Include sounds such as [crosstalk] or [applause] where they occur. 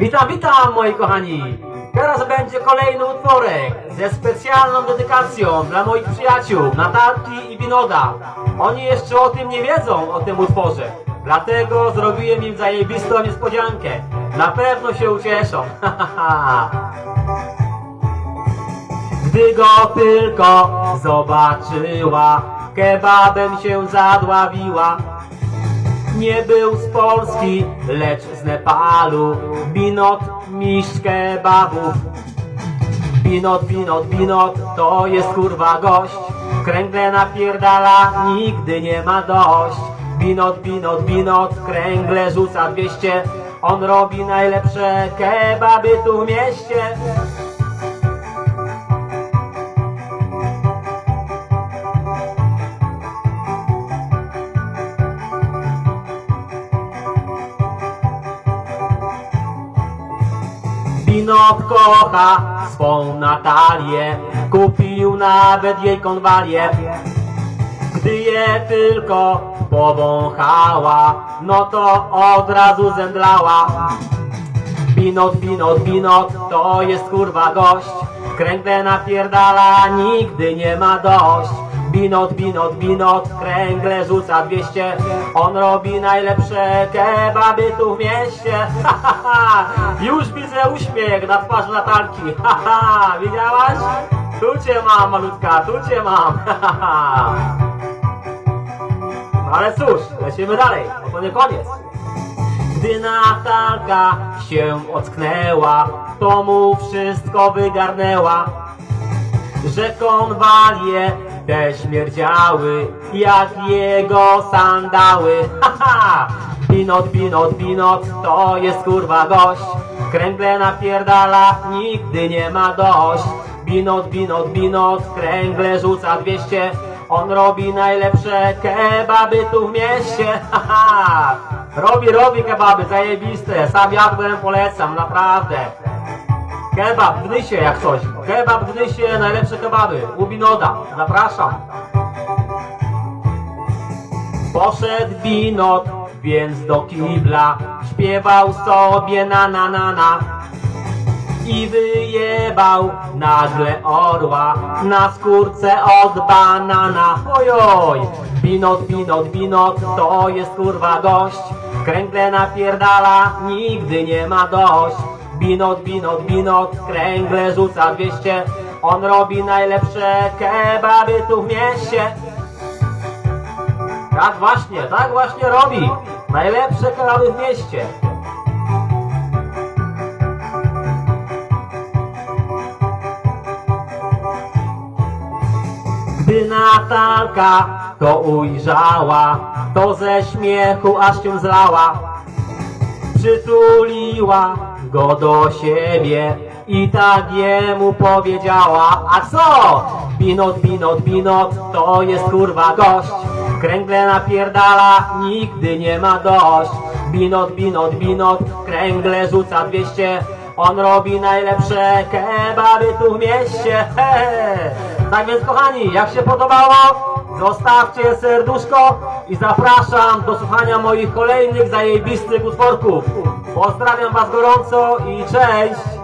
Witam, witam moi kochani! Teraz będzie kolejny utworek ze specjalną dedykacją dla moich przyjaciół Natalki i Winoda. Oni jeszcze o tym nie wiedzą, o tym utworze. Dlatego zrobiłem im zajebistą niespodziankę. Na pewno się ucieszą. [laughs] Gdy go tylko zobaczyła, kebabem się zadławiła. Nie był z Polski, lecz z Nepalu. Binot, mistrz kebabów. Binot, binot, binot, to jest kurwa gość. Kręgle napierdala, nigdy nie ma dość. Binot, binot, binot, kręgle rzuca 200. On robi najlepsze kebaby tu w mieście. Binot kocha swą Natalię, kupił nawet jej konwalię. Gdy je tylko powąchała, no to od razu zemdlała. Binot, binot, binot, to jest kurwa gość. Kręgle napierdala, nigdy nie ma dość. Binot, binot, binot, kręgle rzuca 200. On robi najlepsze kebaby tu w mieście. [laughs] Ha. Już widzę uśmiech na twarzy Natalki. [laughs] Widziałaś? Tu cię mam, malutka, tu cię mam. [laughs] No ale cóż, lecimy dalej, bo to nie koniec. Gdy Natalka się ocknęła, to mu wszystko wygarnęła. Że konwalie te śmierdziały, jak jego sandały. Haha! Pinot, pinot, pinot, to jest kurwa gość. Kręgle napierdala, nigdy nie ma dość. Binot, binot, binot, kręgle rzuca 200. On robi najlepsze kebaby tu w mieście. Haha! Robi, robi kebaby, zajebiste. Sam jadłem, polecam, naprawdę. Kebab w Gdysie jak coś. Kebab w Gdysie, najlepsze kebaby. U Binoda. Zapraszam. Poszedł Binot, więc do kibla. Śpiewał sobie na na na na. I wyjebał nagle orła na skórce od banana. Ojoj! Binot, binot, binot, to jest kurwa gość. Kręgle napierdala, nigdy nie ma dość. Binot, binot, binot, kręgle rzuca 200. On robi najlepsze kebaby tu w mieście. Tak właśnie, tak właśnie robi. Najlepsze kebaby w mieście. Gdy Natalka to ujrzała, to ze śmiechu aż się zlała. Przytuliła go do siebie i tak jemu powiedziała, a co? Binot, binot, binot, to jest kurwa gość. Kręgle napierdala, nigdy nie ma dość. Binot, binot, binot, kręgle rzuca 200. On robi najlepsze kebaby tu w mieście. He. [laughs] Tak więc kochani, jak się podobało, zostawcie serduszko i zapraszam do słuchania moich kolejnych zajebistych utworków. Pozdrawiam was gorąco i cześć!